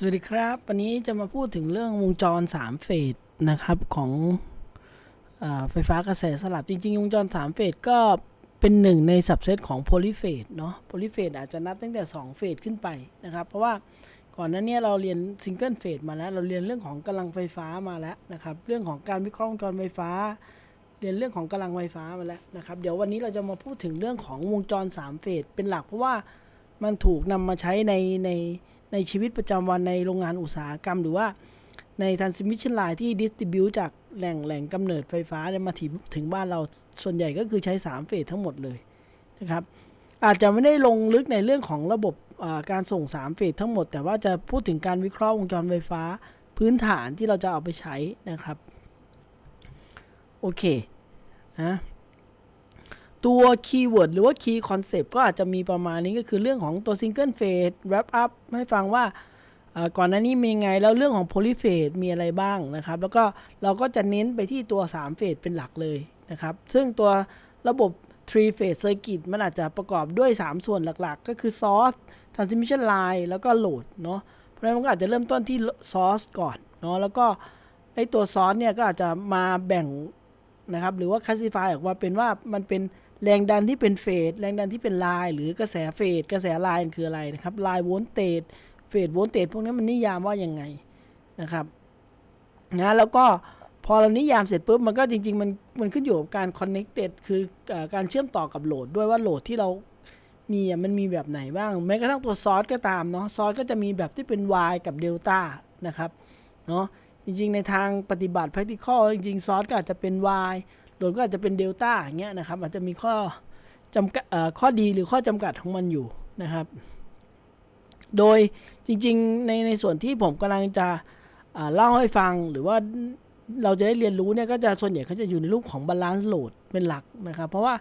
สวัสดีครับ วันนี้จะมาพูดถึงเรื่องวงจร 3 เฟสนะครับของอไฟฟ้ากระแสสลับจริง ๆ วงจร 3 เฟสก็เป็นหนึ่งในสับเซตของโพลิเฟสเนาะโพลิเฟสอาจจะนับตั้งแต่ 2 เฟสขึ้นไปนะครับ เพราะว่าก่อนหน้านี้เราเรียนซิงเกิลเฟสมาแล้ว เราเรียนเรื่องของกำลังไฟฟ้ามาแล้วนะครับ เรื่องของการวิเคราะห์วงจรไฟฟ้า เรียนเรื่องของกำลังไฟฟ้ามาแล้วนะครับ เดี๋ยววันนี้เราจะมาพูดถึงเรื่องของวงจร 3 เฟสเป็นหลักเพราะว่ามันถูกนำมาใช้ในใน ในชีวิตประจำวันในโรงงานอุตสาหกรรม หรือว่าใน transmission line ที่ distribute จากแหล่งแหล่งกำเนิดไฟฟ้าเนี่ยมาถึงถึงบ้านเราส่วนใหญ่ก็คือใช้ 3 เฟสทั้งหมดเลยนะครับอาจจะไม่ได้ลงลึกในเรื่องของระบบการส่ง 3 เฟสทั้งหมด แต่ว่าจะพูดถึงการวิเคราะห์วงจรไฟฟ้าพื้นฐานที่เราจะเอาไปใช้นะครับ โอเคนะ ตัวคีย์เวิร์ดหรือว่าคีย์คอนเซปต์ก็อาจจะมีประมาณนี้ก็คือเรื่องของตัวซิงเกิลเฟส wrap up ให้ฟังว่าก่อนหน้านี้มีไง แล้วเรื่องของโพลิเฟสมีอะไรบ้างนะครับ แล้วก็เราก็จะเน้นไปที่ตัว 3 เฟสเป็นหลักเลยนะครับ ซึ่งตัวระบบ3 phase circuit มันอาจจะประกอบด้วย 3 ส่วนหลักๆ ก็คือ source transmission line แล้วก็ load เนาะเพราะฉะนั้นมันก็อาจจะเริ่มต้นที่ source ก่อนเนาะแล้วก็ไอตัว source เนี่ยก็อาจจะมาแบ่งนะครับหรือว่า classify ออกมาเป็นว่ามันเป็น แรงดันที่เป็นเฟสแรงดันที่เป็นลน์หรือกระแสเฟสกระแสลน์คืออะไรนะครับลน์โวลต์เตจเฟสโวลต์เตจพวกนี้มันนิยามว่ายังไงนะครับนะแล้วก็พอเรานิยามเสร็จปุ๊บมันก็จริง ๆ มันมันขึ้นอยู่กับการ connected คืออการเชื่อมต่อกับโหลดด้วยว่าโหลดที่เรามีอะมันมีแบบไหนบ้าง แม้กระทั่งตัวซอสก็ตามเนาะซอสก็จะมีแบบที่เป็น Y กับ Delta นะครับเนาะจริงๆ ในทางปฏิบัติ practical จริงๆ ซอสก็อาจจะเป็น Y โหลดก็อาจจะเป็นเดลต้าอย่างเงี้ยนะครับ อาจจะมีข้อจำกัดข้อดีหรือข้อจำกัดของมันอยู่นะครับ โดยจริงๆในในส่วนที่ผมกำลังจะเล่าให้ฟังหรือว่าเราจะได้เรียนรู้เนี่ยก็จะส่วนใหญ่เขาจะอยู่ในรูปของบาลานซ์โหลดเป็นหลักนะครับ เพราะว่า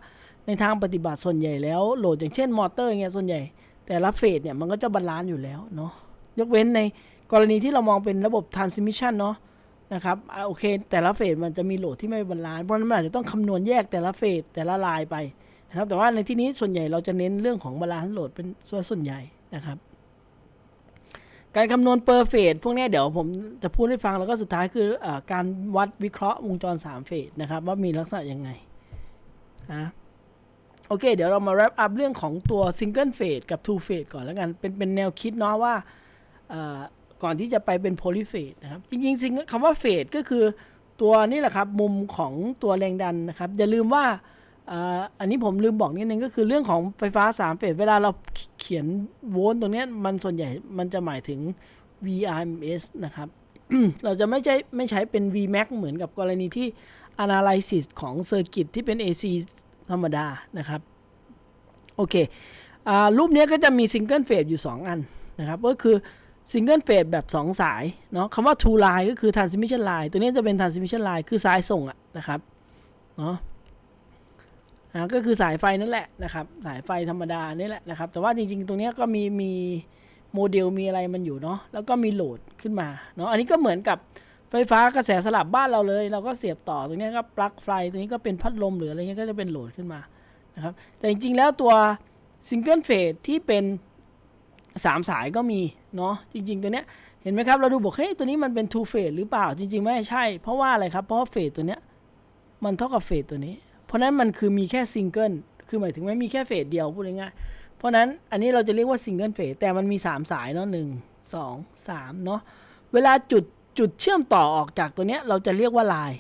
ในทางปฏิบัติส่วนใหญ่แล้วโหลดอย่างเช่นมอเตอร์เงี้ยส่วนใหญ่ แต่ละเฟสเนี่ยมันก็จะบาลานซ์อยู่แล้วเนาะยกเว้นในกรณีที่เรามองเป็นระบบ transmission เนาะ นะครับอะโอเค แต่ละเฟสมันจะมีโหลดที่ไม่บาลานซ์เพราะฉะนั้นมันอาจจะต้องคำนวณแยกแต่ละเฟสแต่ละลายไปนะครับ แต่ว่าในที่นี้ส่วนใหญ่เราจะเน้นเรื่องของบาลานซ์โหลดเป็นส่วนส่วนใหญ่นะครับ การคำนวณเปอร์เฟสพวกนี้เดี๋ยวผมจะพูดให้ฟังแล้วก็สุดท้ายคืออการวัดวิเคราะห์วงจร3เฟสนะครับ ว่ามีลักษณะยังไงนะโอเค เดี๋ยวเรามา wrap up เรื่องของตัว single phase กับ two phase ก่อนแล้วกัน เป็นเป็นแนวคิดเนาะว่า ก่อนที่จะไปเป็นโพลิเฟสนะครับ จริงๆสิ่งคำว่าเฟสก็คือตัวนี่แหละครับมุมของตัวแรงดันนะครับ อย่าลืมว่าอันนี้ผมลืมบอกนิดนึงก็คือเรื่องของไฟฟ้า 3 เฟสเวลาเราเขียนโวลต์ตรงนี้มันส่วนใหญ่มันจะหมายถึง VRMS นะครับ เราจะไม่ใช่ไม่ใช้เป็น Vmax เหมือนกับกรณีที่ analysis ของเซอร์กิตที่เป็น AC ธรรมดานะครับ โอเคอรูปนี้ก็จะมีซิงเกิลเฟสอยู่ 2 อันนะครับ ก็คือ ซิงเกิลเฟสแบบ 2 สายเนาะคำว่า two line ก็คือ transmission line ตัวนี้จะเป็น transmission line คือสายส่งอะนะครับเนาะนะก็คือสายไฟนั่นแหละนะครับ สายไฟธรรมดานี่แหละนะครับ แต่ว่าจริงๆ ตรงนี้ก็มีมีโมเดลมีอะไรมันอยู่เนาะแล้วก็มีโหลดขึ้นมาเนาะอันนี้ก็เหมือนกับไฟฟ้ากระแสสลับบ้านเราเลย เราก็เสียบต่อตรงนี้ก็ปลั๊กไฟตรงนี้ก็เป็นพัดลมหรืออะไรเงี้ยก็จะเป็นโหลดขึ้นมานะครับแต่จริงๆแล้วตัวซิงเกิลเฟสที่เป็น สามสายก็มีเนาะจริง ๆ ตัวเนี้ยเห็นไหมครับเราดูบอกเฮ้ยตัวนี้มันเป็น two phase หรือเปล่าจริง ๆ ไม่ใช่ เพราะว่าอะไรครับเพราะว่าเฟสตัวเนี้ยมันเท่ากับเฟสตัวนี้ เพราะนั้นมันคือมีแค่ซิงเกิลคือหมายถึงไม่มีแค่เฟสเดียวพูดง่ายๆเพราะนั้นอันนี้เราจะเรียกว่าซิงเกิลเฟสแต่มันมี 3 สายเนาะหนึ่งสองสามเนาะเวลาจุดจุดเชื่อมต่อออกจากตัวเนี้ยเราจะเรียกว่าลาย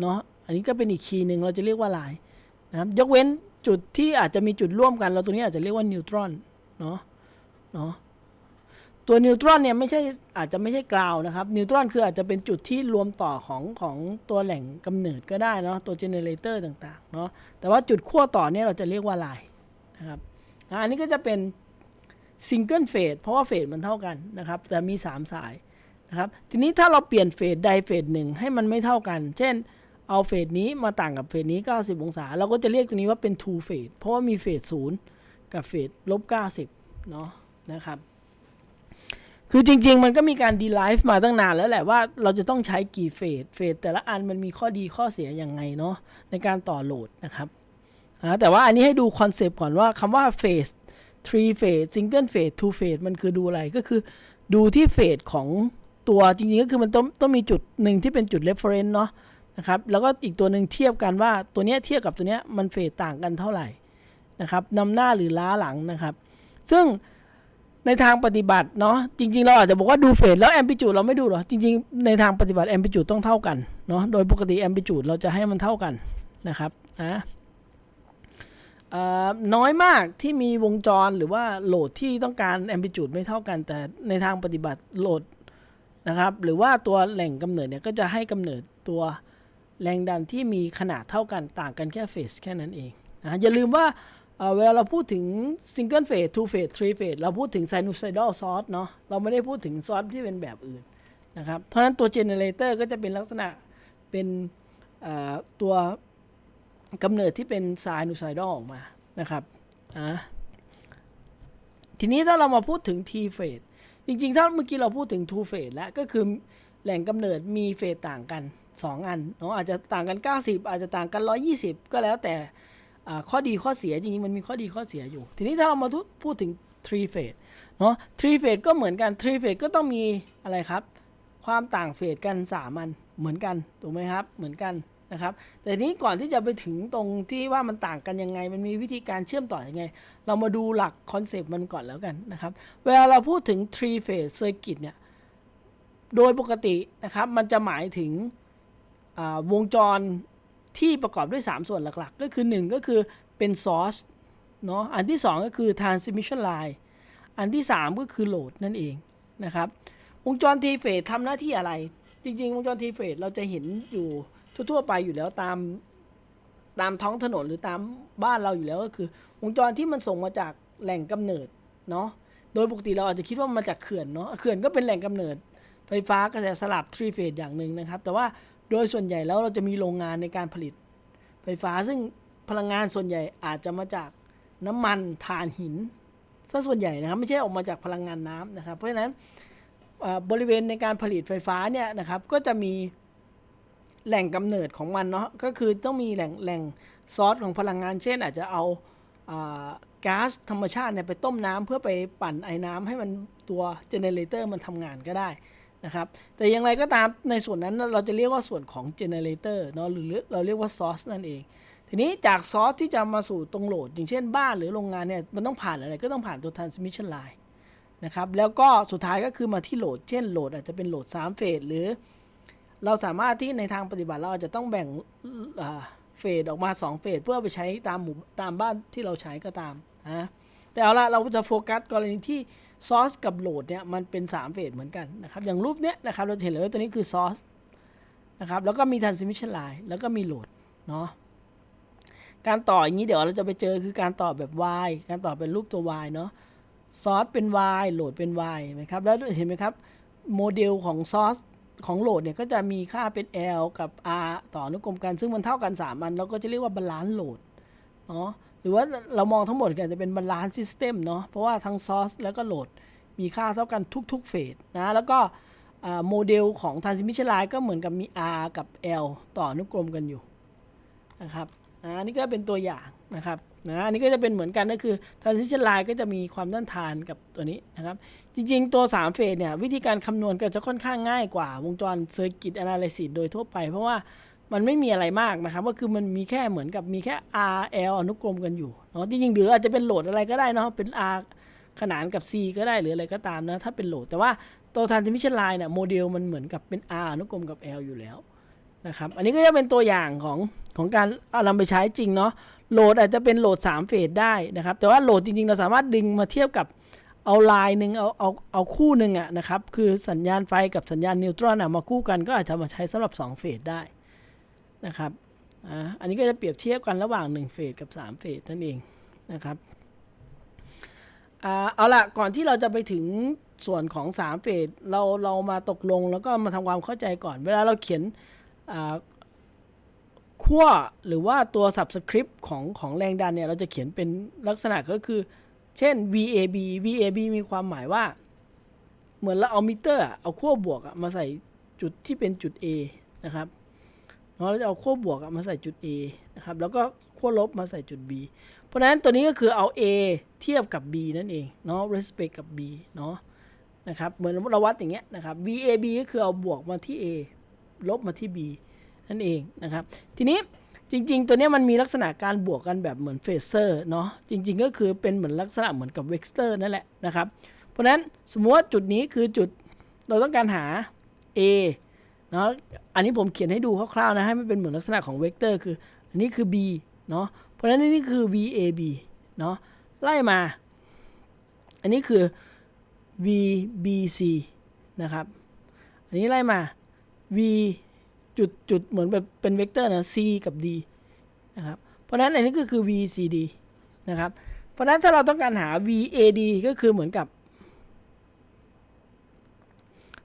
เนาะอันนี้ก็เป็นอีกคีย์หนึ่งเราจะเรียกว่าลายนะครับยกเว้นจุดที่อาจจะมีจุดร่วมกัน เราตัวนี้อาจจะเรียกว่านิวตรอนเนาะ เนาะตัวนิวตรอนเนี่ยไม่ใช่อาจจะไม่ใช่กราวนะครับนิวตรอนคืออาจจะเป็นจุดที่รวมต่อของของตัวแหล่งกำเนิดก็ได้เนาะตัวเจเนเรเตอร์ต่างๆเนาะแต่ว่าจุดขั้วต่อเนี่ยเราจะเรียกว่าลายนะครับอันนี้ก็จะเป็นซิงเกิลเฟสเพราะว่าเฟสมันเท่ากันนะครับแต่มี 3 สายนะครับทีนี้ถ้าเราเปลี่ยนเฟสใดเฟสหนึ่งให้มันไม่เท่ากัน เช่นเอาเฟสนี้มาต่างกับเฟสนี้ 90 องศา เราก็จะเรียกตัวนี้ว่าเป็น two เฟสเพราะว่ามีเฟสศูนย์กับเฟสลบ90เนาะ นะครับ คือจริง ๆ มันก็มีการดีไลฟ์มาตั้งนานแล้วแหละว่าเราจะต้องใช้กี่เฟสเฟสแต่ละอันมันมีข้อดีข้อเสียยังไงเนาะในการต่อโหลดนะครับแต่ว่าอันนี้ให้ดูคอนเซปต์ก่อนว่าคำว่าเฟส three phase single phase two phase มันคือดูอะไรก็คือดูที่เฟสของตัวจริงๆ ก็คือมันต้องต้องมีจุดหนึ่งที่เป็นจุด reference เนาะนะครับแล้วก็อีกตัวหนึ่งเทียบกันว่าตัวเนี้ยเทียบกับตัวเนี้ยมันเฟสต่างกันเท่าไหร่นะครับนำหน้าหรือล้าหลังนะครับ ซึ่ง ในทางปฏิบัติเนาะจริง ๆ เราอาจจะบอกว่าดูเฟสแล้วแอมพิจูดเราไม่ดูหรอจริง ๆ ในทางปฏิบัติแอมพิจูดต้องเท่ากันเนาะโดยปกติแอมพิจูดเราจะให้มันเท่ากันนะครับนะเอ่อน้อยมากที่มีวงจรหรือว่าโหลดที่ต้องการแอมพลิจูดไม่เท่ากัน แต่ในทางปฏิบัติโหลดนะครับ หรือว่าตัวแหล่งกำเนิดเนี่ยก็จะให้กำเนิดตัวแรงดันที่มีขนาดเท่ากันต่างกันแค่เฟสแค่นั้นเองนะอย่าลืมว่า เวลาเราพูดถึง single phase two phase three phase เราพูดถึง sinusoidal source เนาะเราไม่ได้พูดถึงซอสที่เป็นแบบอื่นนะครับเพราะฉะนั้นตัว generator ก็จะเป็นลักษณะเป็นตัวกำเนิดที่เป็น sinusoidal ออกมานะครับอะทีนี้ถ้าเรามาพูดถึง T phase จริงๆ ถ้าเมื่อกี้เราพูดถึง two phase แล้วก็คือแหล่งกำเนิดมีเฟสต่างกัน 2 อันเนาะอาจจะต่างกัน 90 อาจจะต่างกัน 120 ก็แล้วแต่ ข้อดีข้อเสียจริงๆมันมีข้อดีข้อเสียอยู่ ทีนี้ถ้าเรามาพูดถึง three phase เนาะ three phase ก็เหมือนกัน three phase ก็ต้องมีอะไรครับ ความต่างเฟสกัน3อันเหมือนกันถูกไหมครับเหมือนกันนะครับ แต่นี้ก่อนที่จะไปถึงตรงที่ว่ามันต่างกันยังไง มันมีวิธีการเชื่อมต่อยังไง เรามาดูหลักคอนเซปต์มันก่อนแล้วกันนะครับ เวลาเราพูดถึง three phase circuit เนี่ยโดยปกตินะครับมันจะหมายถึงวงจร ที่ประกอบด้วย 3 ส่วนหลักๆ ก็คือ 1 ก็คือเป็น source เนาะอันที่ 2 ก็คือ transmission line อันที่ 3 ก็คือ load นั่นเองนะครับวงจรทีเฟสทำหน้าที่อะไร จริงๆ วงจรทีเฟสเราจะเห็นอยู่ทั่วๆไปอยู่แล้วตามตามท้องถนนหรือตามบ้านเราอยู่แล้วก็คือ วงจรที่มันส่งมาจากแหล่งกำเนิดเนาะโดยปกติเราอาจจะคิดว่ามันมาจากเขื่อนเนาะเขื่อนก็เป็นแหล่งกำเนิดไฟฟ้ากระแสสลับทรีเฟสอย่างหนึ่งนะครับ แต่ว่า โดยส่วนใหญ่แล้วเราจะมีโรงงานในการผลิต ไฟฟ้าซึ่งพลังงานส่วนใหญ่อาจจะมาจากน้ำมันถ่านหินซะส่วนใหญ่นะครับไม่ใช่ออกมาจากพลังงานน้ำนะครับ เพราะฉะนั้นบริเวณในการผลิตไฟฟ้าเนี่ยนะครับก็จะมีแหล่งกำเนิดของมันเนาะก็คือต้องมีแหล่งแหล่งซอสของพลังงาน เช่น อาจจะเอาก๊าซธรรมชาติเนี่ยไปต้มน้ำเพื่อไปปั่นไอ้น้ำให้มันตัวเจเนเรเตอร์มันทำงานก็ได้ นะครับแต่อย่างไรก็ตามในส่วนนั้นเราจะเรียกว่าส่วนของเจเนเรเตอร์เนาะหรือเราเรียกว่าซอสนั่นเอง ทีนี้จากซอสที่จะมาสู่ตรงโหลด อย่างเช่นบ้านหรือโรงงานเนี่ยมันต้องผ่านอะไรก็ต้องผ่านตัว transmission line นะครับแล้วก็สุดท้ายก็คือมาที่โหลด เช่นโหลดอาจจะเป็นโหลด3เฟสหรือ เราสามารถที่ในทางปฏิบัติเราอาจจะต้องแบ่งเฟสออกมา 2 เฟสเพื่อไปใช้ตามหมู่ตามบ้านที่เราใช้ก็ตามนะแต่เอาละเราจะโฟกัสกรณีที่ ซอสกับโหลดเนี่ยมันเป็น3เฟสเหมือนกันนะครับอย่างรูปเนี้ยนะครับเราเห็นเลยว่าตัวนี้คือซอสนะครับแล้วก็มี transmission line แล้วก็มีโหลดเนาะการต่ออย่างนี้เดี๋ยวเราจะไปเจอคือการต่อแบบ y การต่อเป็นรูปตัว y เนาะซอสเป็น y โหลดเป็น y เห็นไหมครับแล้วเห็นไหมครับโมเดลของซอสของโหลดเนี่ยก็จะมีค่าเป็น l กับ r ต่ออนุกรมกัน ซึ่งมันเท่ากัน 3 อัน เราก็จะเรียกว่าบาลานซ์โหลดเนาะ หรือว่าเรามองทั้งหมดกันจะเป็นบาลานซ์ซิสเต็มเนาะเพราะว่าทั้งซอสแล้วก็โหลดมีค่าเท่ากันทุกๆเฟสนะแล้วก็โมเดลของ transmission line ก็เหมือนกับมี r กับ l ต่ออนุกรมกันอยู่นะครับนะอันนี่ก็เป็นตัวอย่างนะครับนะอันนี้ก็จะเป็นเหมือนกันก็คือ transition line ก็จะมีความต้านทานกับตัวนี้นะครับ จริงๆ ตัว 3 เฟสเนี่ย วิธีการคำนวณก็จะค่อนข้างง่ายกว่าวงจร circuit analysis โดยทั่วไป เพราะว่า มันไม่มีอะไรมากนะครับ ก็คือมันมีแค่เหมือนกับมีแค่ R L อนุกรมกันอยู่เนาะจริงๆหรืออาจจะเป็นโหลดอะไรก็ได้เนาะเป็น R ขนานกับ C ก็ได้หรืออะไรก็ตามนะ ถ้าเป็นโหลด แต่ว่าตัว transmission line เนี่ยโมเดลมันเหมือนกับเป็น R อนุกรมกับ L อยู่แล้วนะครับ อันนี้ก็จะเป็นตัวอย่างของของการเอานำไปใช้จริงเนาะโหลดอาจจะเป็นโหลด 3 เฟสได้นะครับ แต่ว่าโหลดจริงๆ เราสามารถดึงมาเทียบกับเอาลายหนึ่งเอาเอาเอาคู่หนึ่งอะนะครับ คือสัญญาณไฟกับสัญญาณนิวตรอนอะมาคู่กันก็อาจจะมาใช้สำหรับ 2 เฟสได้ นะครับอ่าอันนี้ก็จะเปรียบเทียบกันระหว่าง1เฟสกับ3เฟสนั่นเองนะครับอ่าเอาละก่อนที่เราจะไปถึงส่วนของ3เฟสเราเรามาตกลงแล้วก็มาทำความเข้าใจก่อน เวลาเราเขียนอ่าขั้วหรือว่าตัว subscript ของของแรงดันเนี่ยเราจะเขียนเป็นลักษณะก็คือ เช่น VAB VAB มีความหมายว่า เหมือนเราเอามิเตอร์เอาขั้วบวกมาใส่จุดที่เป็นจุด A นะครับ เนาะเราจะเอาขั้วบวกมาใส่จุด A นะครับแล้วก็ขั้วลบมาใส่จุด B เพราะฉะนั้นตัวนี้ก็คือเอา A เทียบกับ B นั่นเองเนาะ respect กับ B เนาะนะครับเหมือนเราวัดอย่างเงี้ยนะครับ VAB ก็คือเอาบวกมาที่ A ลบมาที่ B นั่นเองนะครับ ทีนี้จริง ๆ ตัวนี้มันมีลักษณะการบวกกันแบบเหมือนเฟเซอร์เนาะจริง ๆ ก็คือเป็นเหมือนลักษณะเหมือนกับเวกเตอร์นั่นแหละนะครับ เพราะฉะนั้นสมมติว่าจุดนี้คือจุดเราต้องการหา A เนาะอันนี้ผมเขียนให้ดูคร่าวๆนะให้มันเป็นเหมือนลักษณะของเวกเตอร์คือ อันนี้คือ B เนาะเพราะฉะนั้นนี่คือ VAB เนาะไล่มา อันนี้คือ VBC นะครับอันนี้ไล่มา V จุดจุดเหมือนแบบเป็นเวกเตอร์นะ C กับ D นะครับเพราะฉะนั้นอันนี้ก็คือ VCD นะครับเพราะฉะนั้นถ้าเราต้องการหา VAD ก็คือเหมือนกับ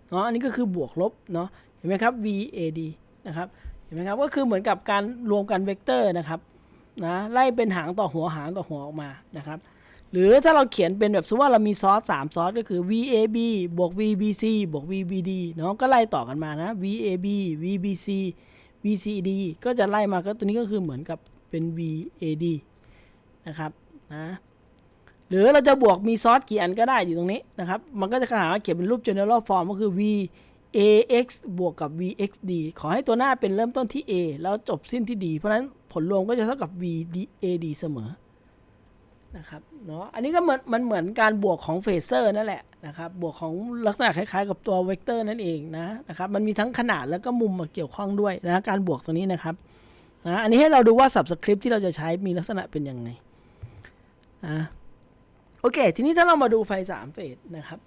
เนาะอันนี้ก็คือบวกลบเนาะ เห็นไหมครับ VAD นะครับเห็นไหมครับก็คือเหมือนกับการรวมกันเวกเตอร์นะครับนะไล่เป็นหางต่อหัวหางต่อหัวออกมานะครับหรือถ้าเราเขียนเป็นแบบสมมติว่าเรามีซอส3ซอสก็คือ VAB บวก VBC บวก VBD เนาะก็ไล่ต่อกันมานะ VAB VBC VCD ก็จะไล่มาก็ตัวนี้ก็คือเหมือนกับเป็น VAD นะครับนะหรือเราจะบวกมีซอสกี่อันก็ได้อยู่ตรงนี้นะครับ มันก็จะขนาดว่าเขียนเป็นรูป general form ก็คือ v a x บวกกับ VXD ขอให้ตัวหน้าเป็นเริ่มต้นที่ A แล้วจบสิ้นที่ D เพราะฉะนั้นผลรวมก็จะเท่ากับ VAD เสมอนะครับเนาะอันนี้ก็เหมือนมันเหมือนการบวกของเฟเซอร์นั่นแหละนะครับบวกของลักษณะคล้ายๆ กับตัวเวกเตอร์นั่นเองนะนะครับมันมีทั้งขนาดแล้วก็มุมมาเกี่ยวข้องด้วยนะการบวกตัวนี้นะครับนะอันนี้ให้เราดูว่า subscript ที่เราจะใช้มีลักษณะเป็นยังไงนะโอเค ทีนี้ถ้าเรามาดูไฟ3เฟสนะครับ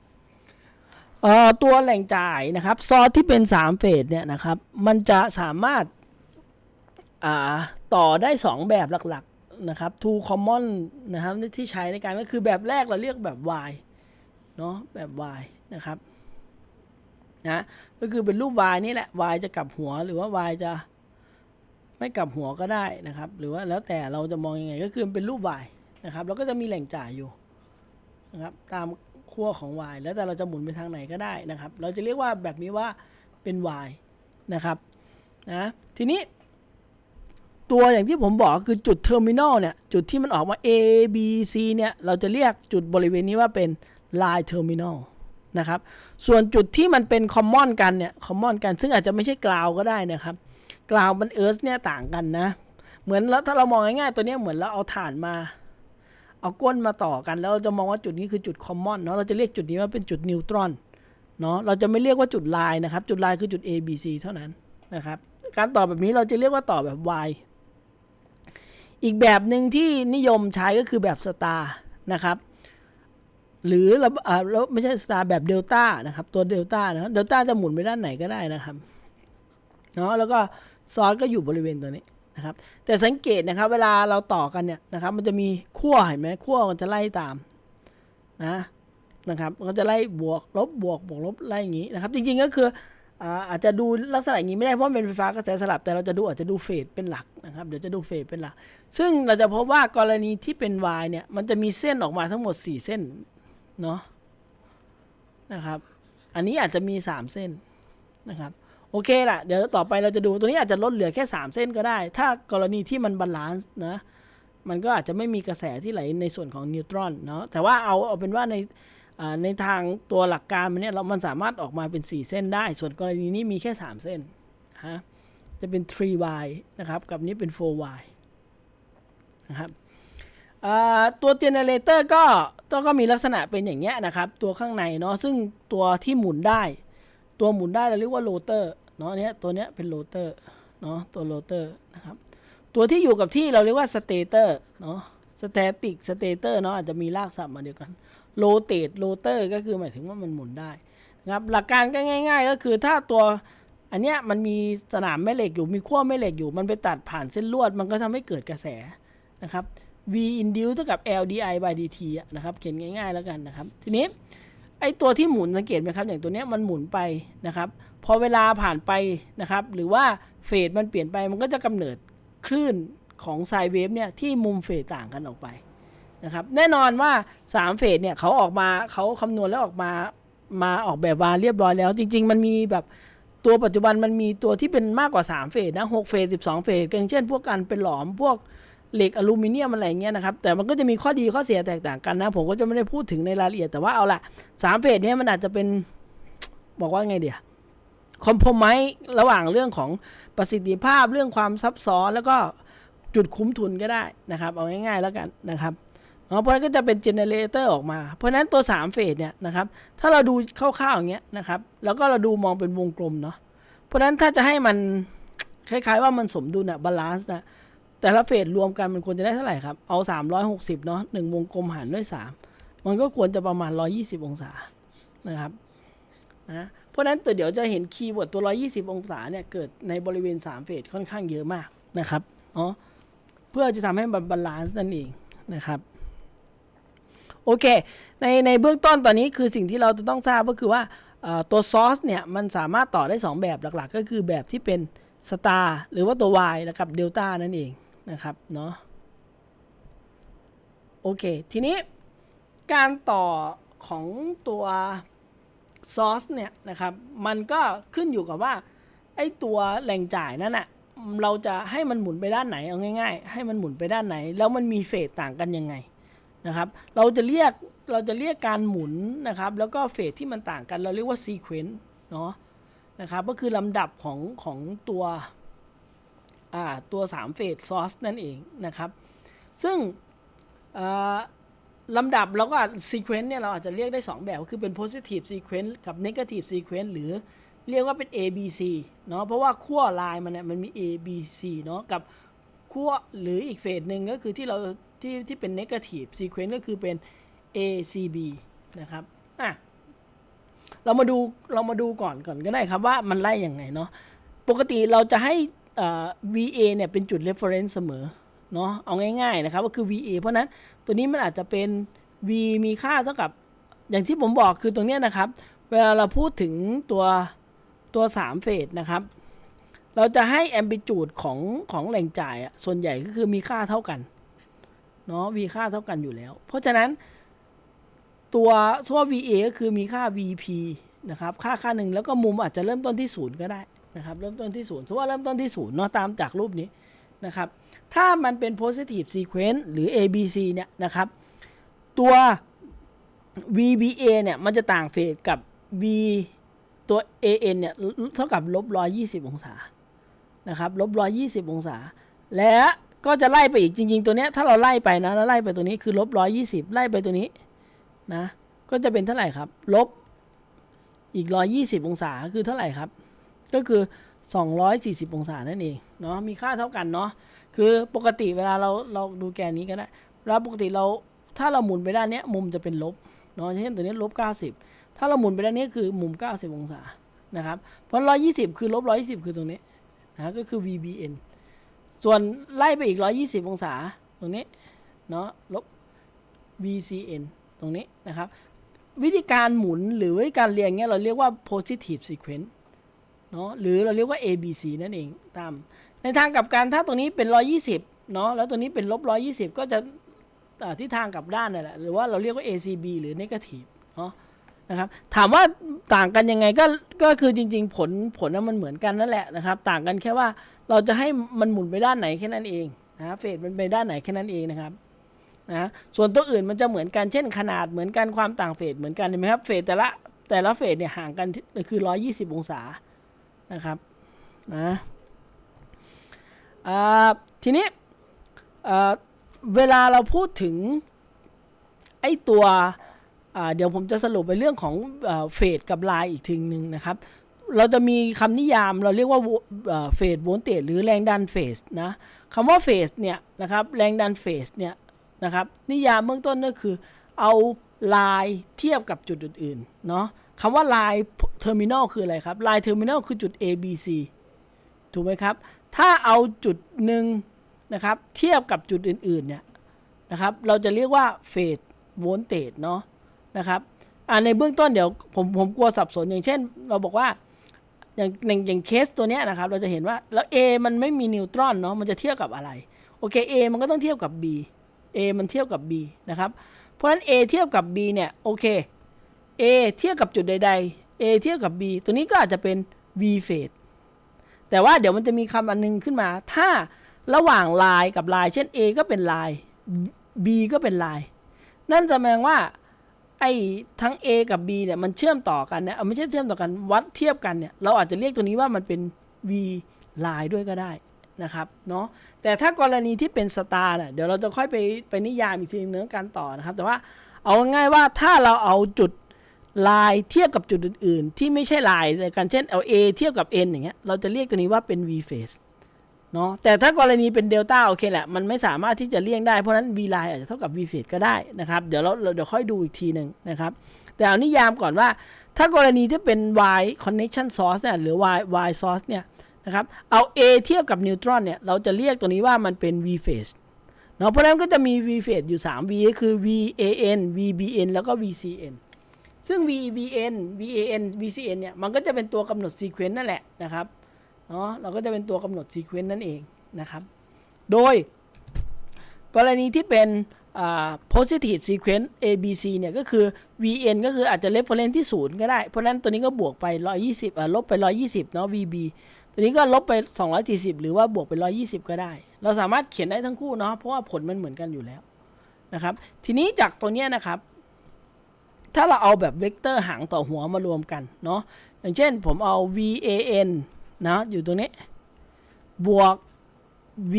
ตัวแหล่งจ่ายนะครับ ซอสที่เป็น3เฟสเนี่ยนะครับ มันจะสามารถต่อได้ 2 แบบหลักๆนะครับ two common นะครับที่ใช้ในการก็คือแบบแรกเราเรียกแบบ y เนาะแบบ y นะครับนะก็คือเป็นรูป y นี่แหละ y จะกลับหัวหรือว่า y จะไม่กลับหัวก็ได้นะครับ หรือว่าแล้วแต่เราจะมองยังไงก็คือเป็นรูป y นะครับแล้วก็จะมีแหล่งจ่ายอยู่นะครับตาม ขั้วของ y แล้วแต่เราจะหมุนไปทางไหนก็ได้นะครับ เราจะเรียกว่าแบบนี้ว่าเป็น y นะครับนะทีนี้ ตัวอย่างที่ผมบอกคือจุดเทอร์มินอลเนี่ยจุดที่มันออกมา A B C เนี่ยเราจะเรียกจุดบริเวณนี้ว่าเป็น Line Terminal นะครับส่วนจุดที่มันเป็นคอมมอนกันเนี่ยคอมมอนกัน ซึ่งอาจจะไม่ใช่กราวก็ได้นะครับกราวมันเอิร์ธเนี่ยต่างกันนะ เหมือนแล้วถ้าเรามองง่ายๆตัวเนี้ยเหมือนเราเอาฐานมา เอาก้นมาต่อกัน แล้วเราจะมองว่าจุดนี้คือจุดคอมมอนเนาะเราจะเรียกจุดนี้ว่าเป็นจุดนิวตรอนเนาะเราจะไม่เรียกว่าจุดลน์นะครับ จุดลน์คือจุด A B C เท่านั้นนะครับ การต่อแบบนี้เราจะเรียกว่าต่อแบบ Y อีกแบบหนึ่งที่นิยมใช้ก็คือแบบสตาร์นะครับ หรือเราอ่าไม่ใช่สตาร์แบบเดลต้านะครับ ตัวเดลต้านะเดลต้าจะหมุนไปด้านไหนก็ได้นะครับเนาะแล้วก็ซอสก็อยู่บริเวณตัวนี้ นะครับแต่สังเกตนะครับเวลาเราต่อกันเนี่ยนะครับมันจะมีขั้วเห็นไหมขั้วมันจะไล่ตามนะนะครับมันก็จะไล่บวกลบบวกบวกลบไล่อย่างนี้นะครับจริงๆก็คืออาอาจจะดูลักษณะอย่างนี้ไม่ได้เพราะมันเป็นไฟฟ้ากระแสสลับ แต่เราจะดูอาจจะดูเฟสเป็นหลักนะครับเดี๋ยวจะดูเฟสเป็นหลัก ซึ่งเราจะพบว่ากรณีที่เป็น Y เนี่ยมันจะมีเส้นออกมาทั้งหมด 4 เส้นเนาะนะครับอันนี้อาจจะมี 3 เส้นนะครับ โอเคละเดี๋ยวต่อไปเราจะดูตัวนี้อาจจะลดเหลือแค่ 3 เส้นก็ได้ ถ้ากรณีที่มันบาลานซ์นะมันก็อาจจะไม่มีกระแสที่ไหลในส่วนของนิวตรอนเนาะแต่ว่าเอาเอาเป็นว่าในในทางตัวหลักการมันเนี่ยเรามันสามารถออกมาเป็น 4 เส้นได้ ส่วนกรณีนี้มีแค่ 3 เส้นฮะจะเป็น 3y นะครับ กับนี้เป็น 4y นะครับตัวเจเนเรเตอร์ก็ตัวก็มีลักษณะเป็นอย่างเงี้ยนะครับ ตัวข้างในเนาะซึ่งตัวที่หมุนได้ ตัวหมุนได้เราเรียกว่าโรเตอร์ เนาะเนี้ยตัวเนี้ยเป็นโรเตอร์เนาะตัวโรเตอร์นะครับตัวที่อยู่กับที่เราเรียกว่าสเตเตอร์เนาะสแตติกสเตเตอร์เนาะอาจจะมีรากศัพท์มาเดียวกันโรเต e โรเตอร์ก็คือหมายถึงว่ามันหมุนได้นะครับหลักการก็ง่าย ๆ ก็คือถ้าตัวอันเนี้ยมันมีสนามแม่เหล็กอยู่มีขั้วแม่เหล็กอยู่ มันไปตัดผ่านเส้นลวด มันก็ทำให้เกิดกระแสนะครับ V induce เท่ากับ L di by dt นะครับเขียนง่าย ๆแล้วกันนะครับ ทีนี้ไอตัวที่หมุนสังเกตไหมครับ อย่างตัวเนี้ยมันหมุนไปนะครับ พอเวลาผ่านไปนะครับ หรือว่าเฟสมันเปลี่ยนไปมันก็จะกำเนิดคลื่นของไซเวฟเนี่ยที่มุมเฟสต่างกันออกไปนะครับ แน่นอนว่า 3 เฟสเนี่ยเขาออกมาเขาคำนวณแล้วออกมามาออกแบบมาเรียบร้อยแล้ว จริง ๆ มันมีแบบตัวปัจจุบันมันมีตัวที่เป็นมากกว่า 3 เฟสนะ6เฟส 12 เฟสอย่างเช่น พวกกันเป็นหลอมพวกเหล็กอลูมิเนียมอะไรเงี้ยนะครับ แต่มันก็จะมีข้อดีข้อเสียแตกต่างกันนะ ผมก็จะไม่ได้พูดถึงในรายละเอียดแต่ว่าเอาละสามเฟสเนี้ยมันอาจจะเป็นบอกว่าไงเดีย คอมโพมไมระหว่างเรื่องของประสิทธิภาพเรื่องความซับซ้อนแล้วก็จุดคุ้มทุนก็ได้นะครับ เอาง่ายๆแล้วกันนะครับเพราะนั้นก็จะเป็นเจเนเรเตอร์ออกมา เพราะฉะนั้นตัว 3 เฟสเนี่ยนะครับ ถ้าเราดูคร่าวๆอย่างเงี้ยนะครับ แล้วก็เราดูมองเป็นวงกลมเนาะ เพราะฉะนั้นถ้าจะให้มันคล้ายๆว่ามันสมดุลอะบาลานซ์นะแต่ละเฟสรวมกันมันควรจะได้เท่าไหร่ครับ เอา 360 เนาะหนึ่งวงกลมหารด้วย 3 มันก็ควรจะประมาณ 120 องศานะครับนะ เพราะนั้นตัวเดี๋ยวจะเห็นคีย์เวิร์ดตัว 120 องศาเนี่ยเกิดในบริเวณ 3 เฟสค่อนข้างเยอะมากนะครับอ๋อเพื่อจะทำให้มันบาลานซ์นั่นเองนะครับโอเค ในในเบื้องต้นตอนนี้คือสิ่งที่เราจะต้องทราบก็คือว่าตัวซอสเนี่ยมันสามารถต่อได้ 2 แบบหลักๆ ก็คือแบบที่เป็นสตาร์หรือว่าตัว Y นะครับเดลต้านั่นเองนะครับเนาะโอเค ทีนี้การต่อของตัว ซอสเนี่ยนะครับมันก็ขึ้นอยู่กับว่าไอ้ตัวแหล่งจ่ายนั่นอะเราจะให้มันหมุนไปด้านไหนเอาง่ายๆ ให้มันหมุนไปด้านไหน แล้วมันมีเฟสต่างกันยังไงนะครับเราจะเรียกเราจะเรียกการหมุนนะครับแล้วก็เฟสที่มันต่างกันเราเรียกว่าซีเควนต์เนาะนะครับก็คือลำดับของของตัวอ่าตัว3เฟสซอสนั่นเองนะครับ ซึ่งอ่า ลำดับเราก็ซีเควนต์เนี่ยเราอาจจะเรียกได้ 2 แบบคือเป็น positive sequence กับ negative sequence หรือเรียกว่าเป็น A B C เนาะเพราะว่าขั้วลายมันเนี่ยมันมี A B C เนาะกับขั้วหรืออีกเฟสหนึ่งก็คือที่เราที่ที่เป็น negative sequence ก็คือเป็น ACB นะครับอะเรามาดูเรามาดูก่อนก่อนก็ได้ครับว่ามันไล่ยังไงเนาะปกติเราจะให้ VA เนี่ยเป็นจุด reference เสมอ เนาะเอาง่ายๆนะครับก็คือ VA เพราะนั้นตัวนี้มันอาจจะเป็น V มีค่าเท่ากับ อย่างที่ผมบอกคือตรงเนี้ยนะครับ เวลาเราพูดถึงตัวตัว3เฟสนะครับ เราจะให้แอม i ิจูดของของแหล่งจ่ายส่วนใหญ่ก็คือมีค่าเท่ากันเนาะมีค่าเท่ากันอยู่แล้ว เพราะฉะนั้น ตัวส่ว VA ก็คือมีค่า VP นะครับค่าค่าหนึ่งแล้วก็มุมอาจจะเริ่มต้นที่ศูนย์ก็ได้นะครับ เริ่มต้นที่ศูนย์สมมติว่าเริ่มต้นที่ศูนย์เนาะตามจากรูปนี้ นะครับ ถ้ามันเป็น positive sequence หรือ ABC เนี่ยนะครับ ตัว VBA เนี่ย มันจะต่างเฟสกับ V ตัว AN เนี่ย เท่ากับลบ120องศา นะครับ ลบร้อยยี่สิบองศา และก็จะไล่ไปอีกจริง ๆ ตัวเนี้ย ถ้าเราไล่ไปนะ แล้วไล่ไปตัวนี้คือลบร้อยยี่สิบไล่ไปตัวนี้นะ ก็จะเป็นเท่าไหร่ครับ ลบอีกร้อยยี่สิบองศา คือเท่าไหร่ครับ ก็คือ สองร้อยสี่สิบองศานั่นเองเนาะมีค่าเท่ากันเนาะคือปกติเวลาเราเราดูแกนนี้ก็ได้แล้วปกติเราถ้าเราหมุนไปด้านนี้มุมจะเป็นลบเนาะเช่นตัวนี้ลบเก้าสิบถ้าเราหมุนไปด้านนี้คือมุมเก้าสิบองศานะครับเพราะร้อยยี่สิบคือลบร้อยยี่สิบคือตรงนี้นะก็คือ VBN ส่วนไล่ไปอีก 120 องศาตรงนี้เนาะลบ VCN ตรงนี้นะครับ วิธีการหมุนหรือวิธีการเรียงเงี้ยเราเรียกว่า positive sequence เนาะหรือเราเรียกว่า ABC นั่นเองตาม ในทางกลับกันถ้าตรงนี้เป็น 120เนาะแล้วตัวนี้เป็นลบ120 ก็จะทิศทางกลับด้านนั่นแหละหรือว่าเราเรียกว่า ACB หรือ negative เนาะนะครับถามว่าต่างกันยังไงก็ก็คือจริง ๆ ผลผลนั้นมันเหมือนกันนั่นแหละนะครับ ต่างกันแค่ว่าเราจะให้มันหมุนไปด้านไหนแค่นั้นเองนะเฟสมันไปด้านไหนแค่นั้นเองนะครับนะส่วนตัวอื่นมันจะเหมือนกันเช่นขนาดเหมือนกันความต่างเฟสเหมือนกันเห็นไหมครับเฟสแต่ละแต่ละเฟสเนี่ยห่างกันคือ 120 องศา นะครับนะทีนี้เวลาเราพูดถึงไอ้ตัวเดี๋ยวผมจะสรุปไปเรื่องของเฟสกับไลน์อีกทีหนึ่งนะครับ เราจะมีคำนิยามเราเรียกว่าเฟสโวลเตจหรือแรงดันเฟสนะคำว่าเฟสเนี่ยนะครับแรงดันเฟสเนี่ยนะครับนิยามเบื้องต้นก็คือเอาลน์เทียบกับจุดอื่นๆเนาะ คำว่าไลน์เทอร์มินอลคืออะไรครับไลน์เทอร์มินอลคือจุด A B C ถูกไหมครับ ถ้าเอาจุดหนึ่งนะครับ เทียบกับจุดอื่น ๆ เนี่ยนะครับ เราจะเรียกว่าเฟสโวลเตจเนาะนะครับอ่าในเบื้องต้นเดี๋ยวผมผมกลัวสับสนอย่างเช่น เราบอกว่าอย่างอย่างอย่างเคสตัวเนี้ยนะครับ เราจะเห็นว่าแล้ว A มันไม่มีนิวตรอนเนาะมันจะเทียบกับอะไร โอเค A มันก็ต้องเทียบกับ B A มันเทียบกับ B นะครับ เพราะฉะนั้น A เทียบกับ B เนี่ยโอเค A เทียบกับจุดใด ๆ A เทียบกับ B ตัวนี้ก็อาจจะเป็น V phase แต่ว่าเดี๋ยวมันจะมีคำอันนึงขึ้นมา ถ้าระหว่างลายกับลาย เช่น A ก็เป็นลาย B ก็เป็นลาย นั่นแสดงว่าไอ้ทั้ง A กับ B เนี่ยมันเชื่อมต่อกันเนี่ยเอาไม่ใช่เชื่อมต่อกันวัดเทียบกันเนี่ยเราอาจจะเรียกตัวนี้ว่ามันเป็น V ลายด้วยก็ได้นะครับเนาะแต่ถ้ากรณีที่เป็นสตาร์เนี่ยเดี๋ยวเราจะค่อยไปไปนิยามอีกทีนึงเนื้อการต่อนะครับ แต่ว่าเอาง่ายว่าถ้าเราเอาจุด ลายเทียบกับจุดอื่น ๆ ที่ไม่ใช่ลายเลยกันเช่นเอา A เทียบกับ N อย่างเงี้ยเราจะเรียกตัวนี้ว่าเป็น V phase เนาะแต่ถ้ากรณีเป็นเดลต้าโอเคแหละ มันไม่สามารถที่จะเลี่ยงได้ เพราะนั้น V line อาจจะเท่ากับ V phase ก็ได้นะครับ เดี๋ยวเราเดี๋ยวค่อยดูอีกทีหนึ่งนะครับ แต่เอานิยามก่อนว่า ถ้ากรณีที่เป็น Y connection source เนี่ยหรือ Y Y source เนี่ยนะครับเอา A เทียบกับนิวตรอนเนี่ยเราจะเรียกตัวนี้ว่ามันเป็น V phase เนาะเพราะนั้นก็จะมี V phase อยู่ 3 V ก็คือ VAN VBN แล้วก็ VCN ซึ่ง VBN VAN VCN เนี่ย มันก็จะเป็นตัวกำหนดซีเควนต์นั่นแหละนะครับ เนาะเราก็จะเป็นตัวกำหนดซีเควนต์นั่นเองนะครับ โดย กรณีที่เป็นอ่า positive sequence ABC เนี่ยก็คือ VN ก็คืออาจจะ reference ที่ 0 ก็ได้ เพราะฉะนั้นตัวนี้ก็บวกไป 120อ่าลบไป 120 เนาะ VB ตัวนี้ก็ลบไป 240 หรือว่าบวกไป 120 ก็ได้ เราสามารถเขียนได้ทั้งคู่เนาะ เพราะว่าผลมันเหมือนกันอยู่แล้วนะครับ ทีนี้จากตัวเนี้ยนะครับ ถ้าเราเอาแบบเวกเตอร์หางต่อหัวมารวมกันเนาะอย่างเช่นผมเอา VAN นะอยู่ตรงนี้ บวก v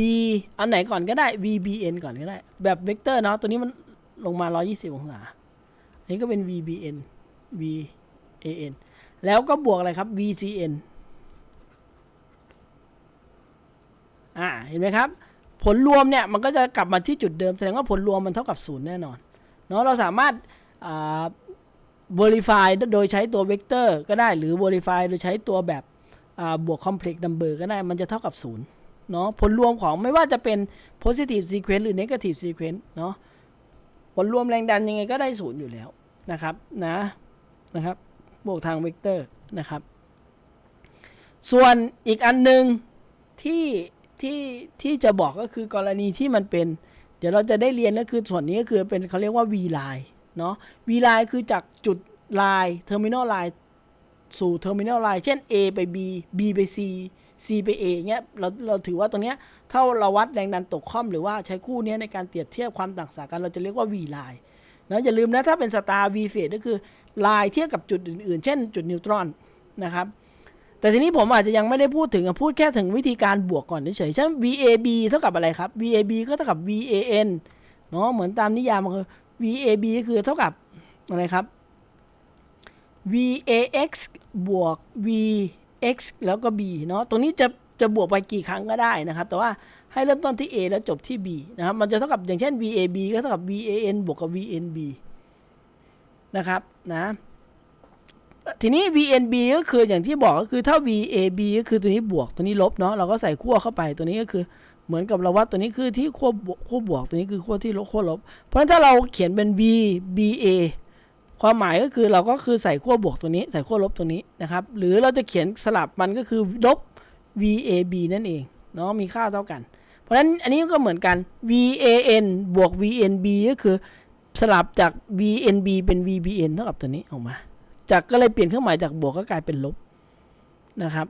อันไหนก่อนก็ได้ vbn ก่อนก็ได้ แบบเวกเตอร์เนาะตัวนี้มันลงมา 120 องศาอันนี้ก็เป็น vbn van แล้วก็บวกอะไรครับ vcn อ่าเห็นไหมครับ ผลรวมเนี่ยมันก็จะกลับมาที่จุดเดิม แสดงว่าผลรวมมันเท่ากับศูนย์แน่นอนเนาะเราสามารถอ่า verify โดยใช้ตัวเวกเตอร์ก็ได้หรือ verify โดยใช้ตัวแบบบวก complex number ก็ได้มันจะเท่ากับ0เนาะผลรวมของไม่ว่าจะเป็น positive sequence หรือ negative sequence เนาะผลรวมแรงดันยังไงก็ได้ศูนย์อยู่แล้วนะครับนะนะครับบวกทางเวกเตอร์นะครับ ส่วนอีกอันหนึ่งที่ที่ที่จะบอกก็คือกรณีที่มันเป็น เดี๋ยวเราจะได้เรียนก็คือส่วนนี้ก็คือเป็นเขาเรียกว่า V line เนาะ V line คือจากจุด line terminal line สู่ terminal line เช่น A ไป B B ไป C C ไป A เงี้ยเราเราถือว่าตรงเนี้ยถ้าเราวัดแรงดันตกค่อมหรือว่าใช้คู่เนี้ยในการเปรียบเทียบความต่างสากันเราจะเรียกว่า V line นะอย่าลืมนะ ถ้าเป็นสตาร์ V phase ก็คือ line เทียบกับจุดอื่นๆ เช่นจุดนิวตรอนนะครับแต่ทีนี้ผมอาจจะยังไม่ได้พูดถึงพูดแค่ถึงวิธีการบวกก่อนเฉยๆเช่น VAB เท่ากับอะไรครับ VAB ก็เท่ากับ VAN เนาะเหมือนตามนิยามคือ VAB ก็คือเท่ากับอะไรครับ VAX บวก VX แล้วก็ B เนาะ ตรงนี้จะจะบวกไปกี่ครั้งก็ได้นะครับ แต่ว่าให้เริ่มต้นที่ A แล้วจบที่ B นะครับ มันจะเท่ากับอย่างเช่น VAB ก็เท่ากับ VAN บวกกับ VNB นะครับ นะ ทีนี้ VNB ก็คืออย่างที่บอกก็คือถ้า VAB ก็คือตัวนี้บวกตัวนี้ลบเนาะ เราก็ใส่ขั้วเข้าไป ตัวนี้ก็คือ เหมือนกับเราวัดตัวนี้คือที่ขั้วบวกขั้วบวกตัวนี้คือขั้วที่ลบขั้วลบ เพราะฉะนั้นถ้าเราเขียนเป็น VBA ความหมายก็คือเราก็คือใส่ขั้วบวกตัวนี้ใส่ขั้วลบตัวนี้นะครับหรือเราจะเขียนสลับมันก็คือลบ VAB นั่นเองเนาะมีค่าเท่ากัน เพราะฉะนั้นอันนี้ก็เหมือนกัน VAN บวก VNB ก็คือสลับจาก VNB เป็น VBN เท่ากับตัวนี้ออกมา จากก็เลยเปลี่ยนเครื่องหมายจากบวกก็กลายเป็นลบนะครับ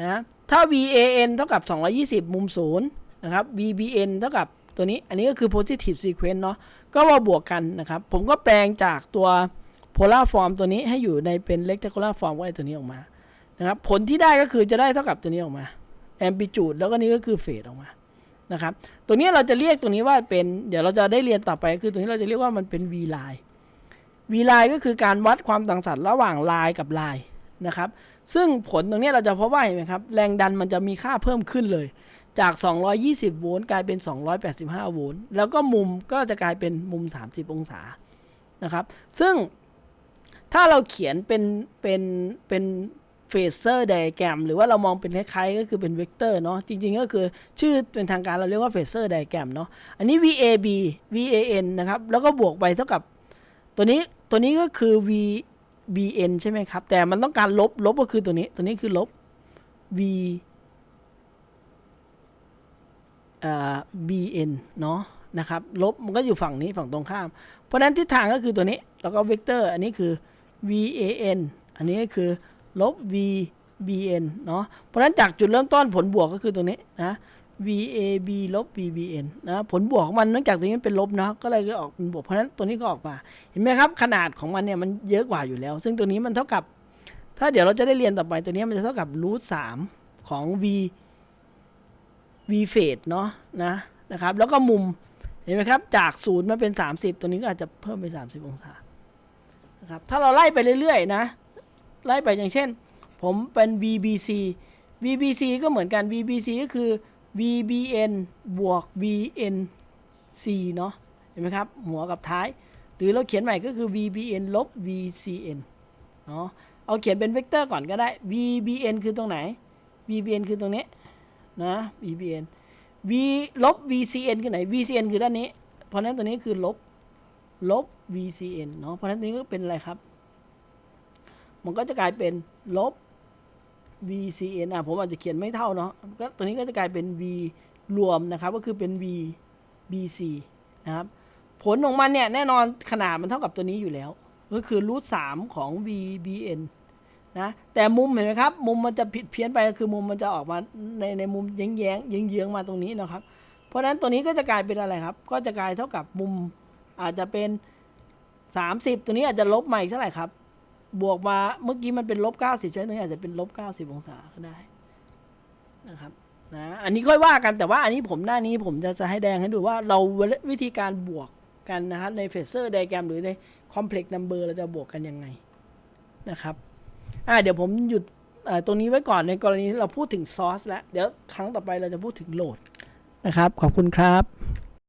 นะถ้า VAN เท่ากับ 220 มุมศูนย์ นะครับ VBN เท่ากับตัวนี้ อันนี้ก็คือ positive sequence เนาะ ก็มาบวกกันนะครับ ผมก็แปลงจากตัว polar form ตัวนี้ให้อยู่ในเป็น rectangular form ก็ได้ตัวนี้ออกมา นะครับ ผลที่ได้ก็คือจะได้เท่ากับตัวนี้ออกมา amplitude แล้วก็นี้ก็คือ phase ออกมา นะครับ ตัวนี้เราจะเรียกตัวนี้ว่าเป็น เดี๋ยวเราจะได้เรียนต่อไป คือตัวนี้เราจะเรียกว่ามันเป็น V line V line ก็คือการวัดความต่างสัตว์ระหว่างลายกับลายนะครับ ซึ่งผลตรงนี้เราจะพบว่าเห็นไหมครับ แรงดันมันจะมีค่าเพิ่มขึ้นเลย จาก 220 โวลต์กลายเป็น 285 โวลต์แล้วก็มุมก็จะกลายเป็นมุม 30 องศานะครับ ซึ่งถ้าเราเขียนเป็นเป็นเป็นเฟเซอร์ไดแกรมหรือว่าเรามองเป็นคล้ายๆก็คือเป็นเวกเตอร์เนาะจริงๆก็คือชื่อเป็นทางการเราเรียกว่าเฟเซอร์ไดแกรมเนาะอันนี้ VAB VAN นะครับ แล้วก็บวกไปเท่ากับตัวนี้ตัวนี้ก็คือ VBN ใช่ไหมครับ แต่มันต้องการลบลบก็คือตัวนี้ ตัวนี้คือลบ V อ่า BN เนาะนะครับลบมันก็อยู่ฝั่งนี้ฝั่งตรงข้าม เพราะนั้นทิศทางก็คือตัวนี้ แล้วก็เวกเตอร์อันนี้คือ VAN อันนี้ก็คือลบ VBN เนาะเพราะฉะนั้นจากจุดเริ่มต้นผลบวกก็คือตัวนี้นะ VAB ลบ VBN นะผลบวกของมันเนื่องจากตัวนี้เป็นลบเนาะก็เลยออกเป็นบวกเพราะฉะนั้นตัวนี้ก็ออกมา เห็นไหมครับขนาดของมันเนี่ยมันเยอะกว่าอยู่แล้ว ซึ่งตัวนี้มันเท่ากับ ถ้าเดี๋ยวเราจะได้เรียนต่อไปตัวนี้มันจะเท่ากับรูทสามของ V V เฟสเนาะนะนะครับ แล้วก็มุมเห็นไหมครับ จากศูนย์มาเป็น 30 ตัวนี้ก็อาจจะเพิ่มไป 30 องศานะครับถ้าเราไล่ไปเรื่อยๆนะ ไล่ไปอย่างเช่น ผมเป็น VBC VBC ก็เหมือนกัน VBC ก็คือ VBN บวก VNC เนาะเห็นไหมครับ หัวกับท้าย หรือเราเขียนใหม่ก็คือ VBN ลบ VCN เนาะเอาเขียนเป็นเวกเตอร์ก่อนก็ได้ VBN คือตรงไหน VBN คือตรงนี้ นะ VBN V ลบ VCN คือไหน VCN คือด้านนี้ เพราะนั้นตัวนี้คือลบลบ VCN เนาะเพราะฉะนั้นตัวนี้ก็เป็นอะไรครับ มันก็จะกลายเป็นลบ VCN อะผมอาจจะเขียนไม่เท่าเนาะก็ตัวนี้ก็จะกลายเป็น V รวมนะครับ ก็คือเป็น V BC นะครับ ผลของมันเนี่ย แน่นอนขนาดมันเท่ากับตัวนี้อยู่แล้ว ก็คือรูทสามของ VBN นะแต่มุมเห็นไหมครับ มุมมันจะผิดเพี้ยนไปก็คือมุมมันจะออกมาในในมุมแย้งแย้งเยื้องเยื้องๆมาตรงนี้นะครับ เพราะฉะนั้นตัวนี้ก็จะกลายเป็นอะไรครับ ก็จะกลายเท่ากับมุมอาจจะเป็น 30 ตัวนี้อาจจะลบมาอีกเท่าไหร่ครับ บวกมาเมื่อกี้มันเป็นลบ90ใช่ไหมตัวนี้อาจจะเป็นลบ90 องศาก็ได้นะครับนะอันนี้ค่อยว่ากันแต่ว่าอันนี้ผมหน้านี้ผมจะจะให้แดงให้ดูว่าเราวิธีการบวกกันนะครับในเฟสเซอร์ไดแกรมหรือในคอมเพล็กซ์นัมเบอร์เราจะบวกกันยังไงนะครับ อ่าเดี๋ยวผมหยุดตรงนี้ไว้ก่อนในกรณีที่เราพูดถึงซอสแล้ว เดี๋ยวครั้งต่อไปเราจะพูดถึงโหลดนะครับ ขอบคุณครับ